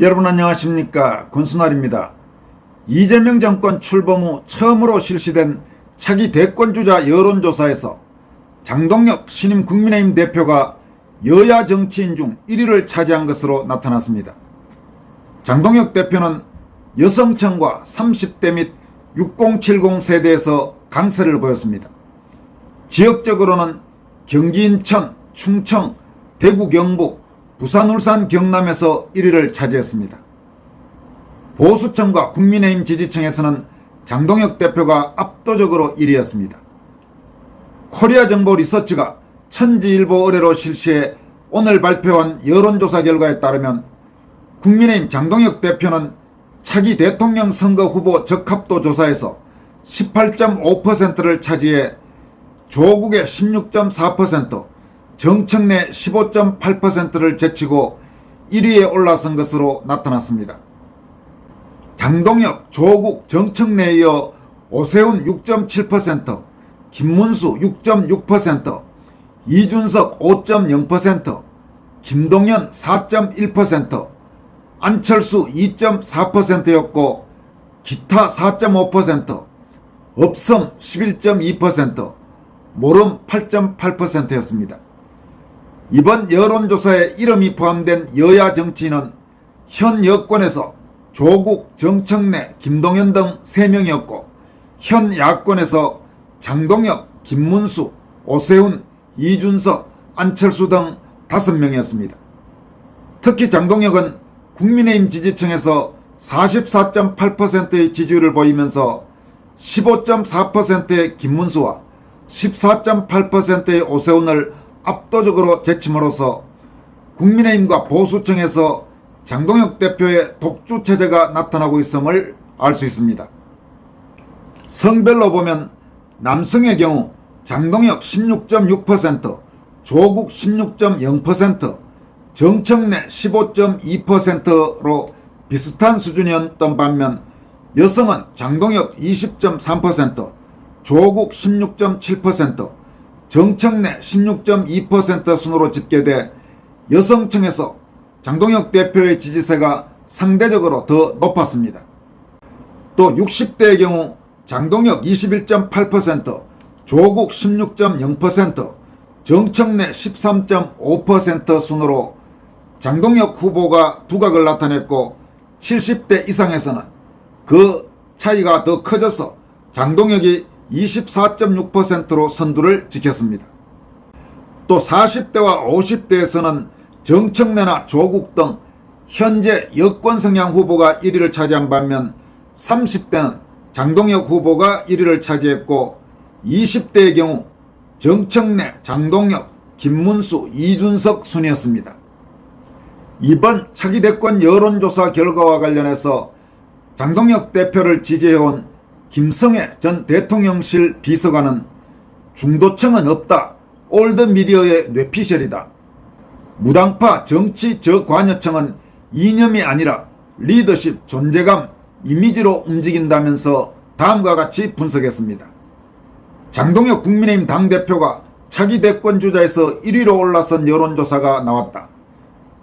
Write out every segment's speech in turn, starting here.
여러분 안녕하십니까 권순환입니다. 이재명 정권 출범 후 처음으로 실시된 차기 대권주자 여론조사에서 장동혁 신임 국민의힘 대표가 여야 정치인 중 1위를 차지한 것으로 나타났습니다. 장동혁 대표는 여성층과 30대 및 6070 세대에서 강세를 보였습니다. 지역적으로는 경기 인천, 충청, 대구 경북, 부산 울산 경남에서 1위를 차지했습니다. 보수층과 국민의힘 지지층에서는 장동혁 대표가 압도적으로 1위였습니다. 코리아 정보 리서치가 천지일보 의뢰로 실시해 오늘 발표한 여론조사 결과에 따르면 국민의힘 장동혁 대표는 차기 대통령 선거 후보 적합도 조사에서 18.5%를 차지해 조국의 16.4%, 정청래 15.8%를 제치고 1위에 올라선 것으로 나타났습니다. 장동혁, 조국, 정청래에 이어 오세훈 6.7%, 김문수 6.6%, 이준석 5.0%, 김동연 4.1%, 안철수 2.4%였고 기타 4.5%, 없음 11.2%, 모름 8.8%였습니다. 이번 여론조사에 이름이 포함된 여야 정치인은 현 여권에서 조국, 정청래, 김동연 등 3명이었고 현 야권에서 장동혁, 김문수, 오세훈, 이준석, 안철수 등 5명이었습니다. 특히 장동혁은 국민의힘 지지층에서 44.8%의 지지율을 보이면서 15.4%의 김문수와 14.8%의 오세훈을 압도적으로 제침으로써 국민의힘과 보수층에서 장동혁 대표의 독주 체제가 나타나고 있음을 알 수 있습니다. 성별로 보면 남성의 경우 장동혁 16.6%, 조국 16.0%, 정청래 15.2%로 비슷한 수준이었던 반면 여성은 장동혁 20.3%, 조국 16.7%, 정청래 16.2% 순으로 집계돼 여성층에서 장동혁 대표의 지지세가 상대적으로 더 높았습니다. 또 60대의 경우 장동혁 21.8%, 조국 16.0%, 정청래 13.5% 순으로 장동혁 후보가 두각을 나타냈고 70대 이상에서는 그 차이가 더 커져서 장동혁이 24.6%로 선두를 지켰습니다. 또 40대와 50대에서는 정청래나 조국 등 현재 여권 성향 후보가 1위를 차지한 반면 30대는 장동혁 후보가 1위를 차지했고 20대의 경우 정청래, 장동혁, 김문수, 이준석 순이었습니다. 이번 차기 대권 여론조사 결과와 관련해서 장동혁 대표를 지지해온 김성애 전 대통령실 비서관은 중도층은 없다. 올드미디어의 뇌피셜이다. 무당파 정치 저관여층은 이념이 아니라 리더십, 존재감, 이미지로 움직인다면서 다음과 같이 분석했습니다. 장동혁 국민의힘 당대표가 차기 대권 주자에서 1위로 올라선 여론조사가 나왔다.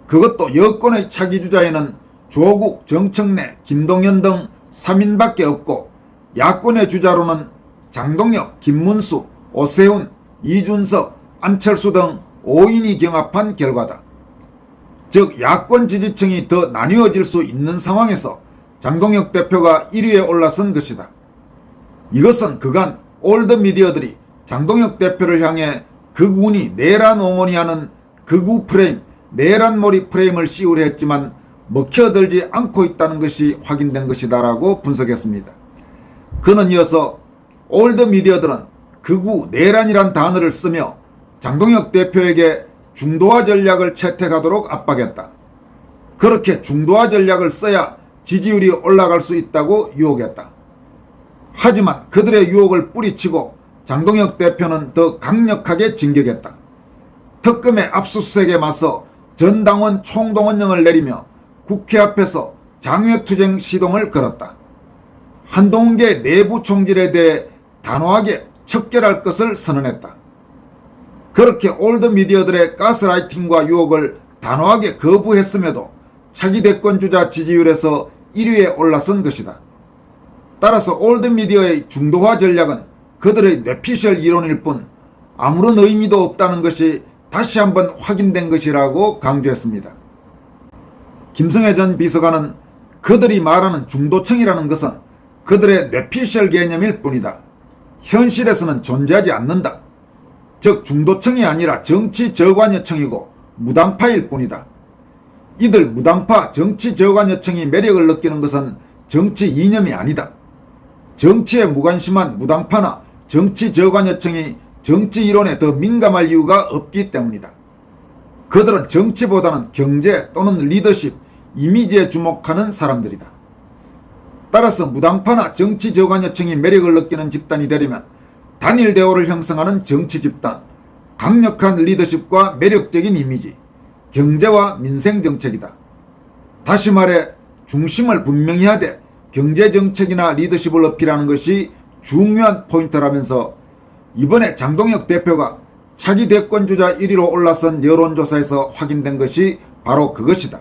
그것도 여권의 차기 주자에는 조국, 정청래, 김동연 등 3인밖에 없고 야권의 주자로는 장동혁, 김문수, 오세훈, 이준석, 안철수 등 5인이 경합한 결과다. 즉 야권 지지층이 더 나뉘어질 수 있는 상황에서 장동혁 대표가 1위에 올라선 것이다. 이것은 그간 올드미디어들이 장동혁 대표를 향해 극운이 내란 옹원이 하는 극우 프레임, 내란몰이 프레임을 씌우려 했지만 먹혀들지 않고 있다는 것이 확인된 것이다라고 분석했습니다. 그는 이어서 올드 미디어들은 극우 내란이란 단어를 쓰며 장동혁 대표에게 중도화 전략을 채택하도록 압박했다. 그렇게 중도화 전략을 써야 지지율이 올라갈 수 있다고 유혹했다. 하지만 그들의 유혹을 뿌리치고 장동혁 대표는 더 강력하게 진격했다. 특검의 압수수색에 맞서 전당원 총동원령을 내리며 국회 앞에서 장외투쟁 시동을 걸었다. 한동훈계 내부 총질에 대해 단호하게 척결할 것을 선언했다. 그렇게 올드미디어들의 가스라이팅과 유혹을 단호하게 거부했음에도 차기 대권주자 지지율에서 1위에 올라선 것이다. 따라서 올드미디어의 중도화 전략은 그들의 뇌피셜 이론일 뿐 아무런 의미도 없다는 것이 다시 한번 확인된 것이라고 강조했습니다. 김성애 전 비서관은 그들이 말하는 중도층이라는 것은 그들의 뇌피셜 개념일 뿐이다. 현실에서는 존재하지 않는다. 즉 중도층이 아니라 정치 저관여층이고 무당파일 뿐이다. 이들 무당파 정치 저관여층이 매력을 느끼는 것은 정치 이념이 아니다. 정치에 무관심한 무당파나 정치 저관여층이 정치 이론에 더 민감할 이유가 없기 때문이다. 그들은 정치보다는 경제 또는 리더십, 이미지에 주목하는 사람들이다. 따라서 무당파나 정치 저관 여층이 매력을 느끼는 집단이 되려면 단일 대우를 형성하는 정치 집단, 강력한 리더십과 매력적인 이미지, 경제와 민생 정책이다. 다시 말해 중심을 분명히 하되 경제 정책이나 리더십을 어필하는 것이 중요한 포인트라면서 이번에 장동혁 대표가 차기 대권 주자 1위로 올라선 여론조사에서 확인된 것이 바로 그것이다.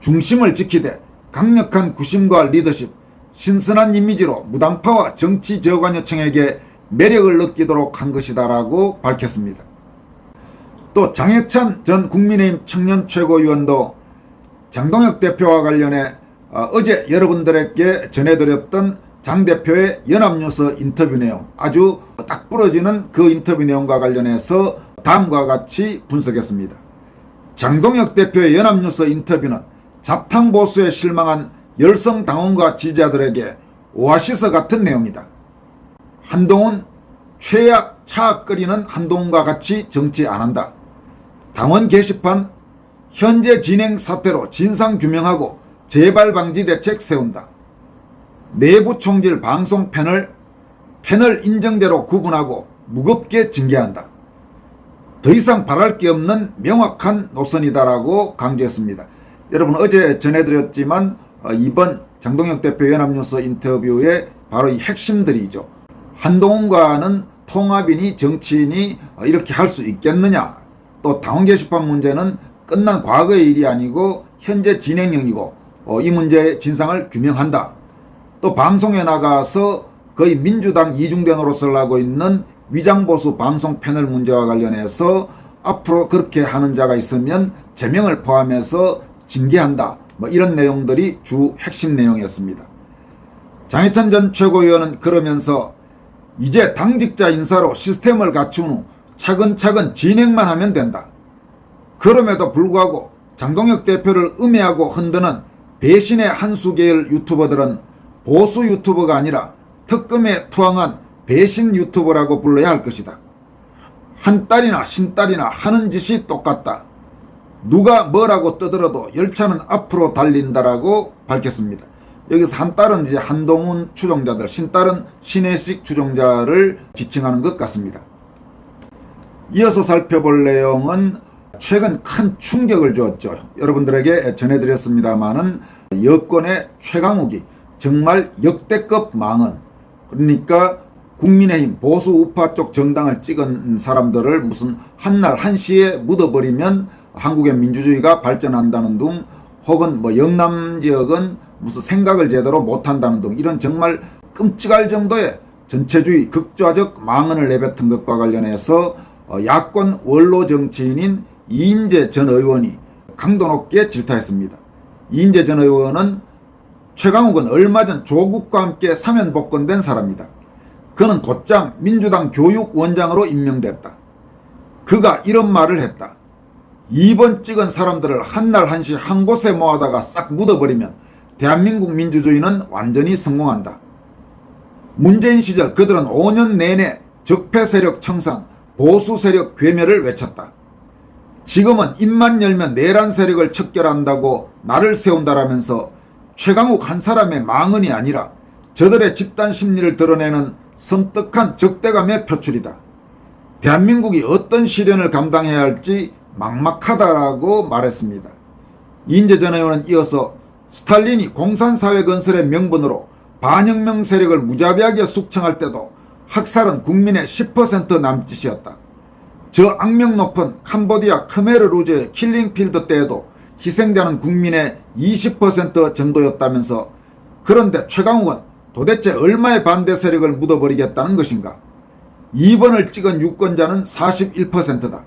중심을 지키되 강력한 구심과 리더십, 신선한 이미지로 무당파와 정치 저관 여층에게 매력을 느끼도록 한 것이다라고 밝혔습니다. 또 장해찬 전 국민의힘 청년 최고위원도 장동혁 대표와 관련해 어, 어제 여러분들에게 전해드렸던 장 대표의 연합뉴스 인터뷰 내용 아주 딱 부러지는 그 인터뷰 내용과 관련해서 다음과 같이 분석했습니다. 장동혁 대표의 연합뉴스 인터뷰는 잡탕 보수에 실망한 열성 당원과 지지자들에게 오아시스 같은 내용이다. 한동훈 최악 차악 끓이는 한동훈과 같이 정치 안 한다. 당원 게시판 현재 진행 사태로 진상 규명하고 재발 방지 대책 세운다. 내부 총질 방송 패널 패널 인정제로 구분하고 무겁게 징계한다. 더 이상 바랄 게 없는 명확한 노선이다라고 강조했습니다. 여러분 어제 전해드렸지만 어, 이번 장동혁 대표 연합뉴스 인터뷰의 바로 이 핵심들이죠. 한동훈과는 통합이니 정치인이 어, 이렇게 할 수 있겠느냐. 또 당원 게시판 문제는 끝난 과거의 일이 아니고 현재 진행형이고 어, 이 문제의 진상을 규명한다. 또 방송에 나가서 거의 민주당 이중대 노릇을 하고 있는 위장보수 방송 패널 문제와 관련해서 앞으로 그렇게 하는 자가 있으면 제명을 포함해서 징계한다. 뭐 이런 내용들이 주 핵심 내용이었습니다. 장해찬 전 최고위원은 그러면서 이제 당직자 인사로 시스템을 갖춘 후 차근차근 진행만 하면 된다. 그럼에도 불구하고 장동혁 대표를 음해하고 흔드는 배신의 한수 계열 유튜버들은 보수 유튜버가 아니라 특검에 투항한 배신 유튜버라고 불러야 할 것이다. 한 딸이나 신딸이나 하는 짓이 똑같다. 누가 뭐라고 떠들어도 열차는 앞으로 달린다라고 밝혔습니다. 여기서 한 딸은 이제 한동훈 추종자들, 신딸은 신혜식 추종자를 지칭하는 것 같습니다. 이어서 살펴볼 내용은 최근 큰 충격을 주었죠. 여러분들에게 전해드렸습니다마는 여권의 최강욱이 정말 역대급 망언 그러니까 국민의힘 보수 우파 쪽 정당을 찍은 사람들을 무슨 한날 한시에 묻어버리면 한국의 민주주의가 발전한다는 등 혹은 뭐 영남 지역은 무슨 생각을 제대로 못한다는 등 이런 정말 끔찍할 정도의 전체주의 극좌적 망언을 내뱉은 것과 관련해서 어, 야권 원로 정치인인 이인재 전 의원이 강도 높게 질타했습니다. 이인재 전 의원은 최강욱은 얼마 전 조국과 함께 사면 복권된 사람이다. 그는 곧장 민주당 교육원장으로 임명됐다. 그가 이런 말을 했다. 2번 찍은 사람들을 한날 한시 한 곳에 모아다가 싹 묻어버리면 대한민국 민주주의는 완전히 성공한다. 문재인 시절 그들은 5년 내내 적폐 세력 청산, 보수 세력 괴멸을 외쳤다. 지금은 입만 열면 내란 세력을 척결한다고 나를 세운다라면서 최강욱 한 사람의 망언이 아니라 저들의 집단 심리를 드러내는 섬뜩한 적대감의 표출이다. 대한민국이 어떤 시련을 감당해야 할지 막막하다라고 말했습니다. 이인재 전 의원은 이어서 스탈린이 공산사회 건설의 명분으로 반혁명 세력을 무자비하게 숙청할 때도 학살은 국민의 10% 남짓이었다. 저 악명 높은 캄보디아 크메르 루즈의 킬링필드 때에도 희생자는 국민의 20% 정도였다면서 그런데 최강욱은 도대체 얼마의 반대 세력을 묻어버리겠다는 것인가? 2번을 찍은 유권자는 41%다.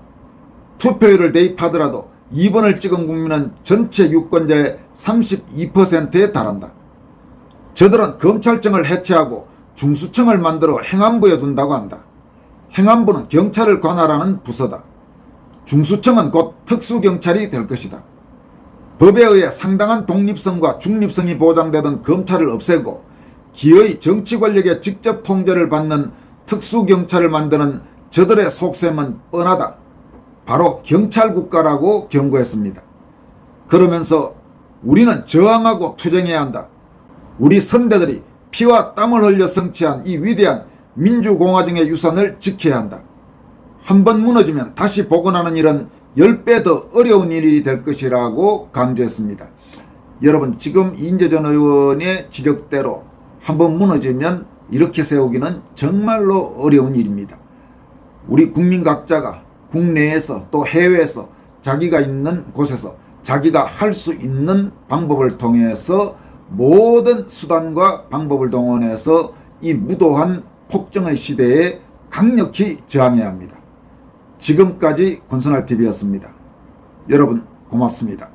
투표율을 대입하더라도 2번을 찍은 국민은 전체 유권자의 32%에 달한다. 저들은 검찰청을 해체하고 중수청을 만들어 행안부에 둔다고 한다. 행안부는 경찰을 관할하는 부서다. 중수청은 곧 특수경찰이 될 것이다. 법에 의해 상당한 독립성과 중립성이 보장되던 검찰을 없애고 기어이 정치 권력의 직접 통제를 받는 특수경찰을 만드는 저들의 속셈은 뻔하다. 바로 경찰 국가라고 경고했습니다. 그러면서 우리는 저항하고 투쟁해야 한다. 우리 선배들이 피와 땀을 흘려 성취한 이 위대한 민주공화정의 유산을 지켜야 한다. 한 번 무너지면 다시 복원하는 일은 10배 더 어려운 일이 될 것이라고 강조했습니다. 여러분 지금 이인재 전 의원의 지적대로 한 번 무너지면 이렇게 세우기는 정말로 어려운 일입니다. 우리 국민 각자가 국내에서 또 해외에서 자기가 있는 곳에서 자기가 할 수 있는 방법을 통해서 모든 수단과 방법을 동원해서 이 무도한 폭정의 시대에 강력히 저항해야 합니다. 지금까지 권선할 TV였습니다. 여러분 고맙습니다.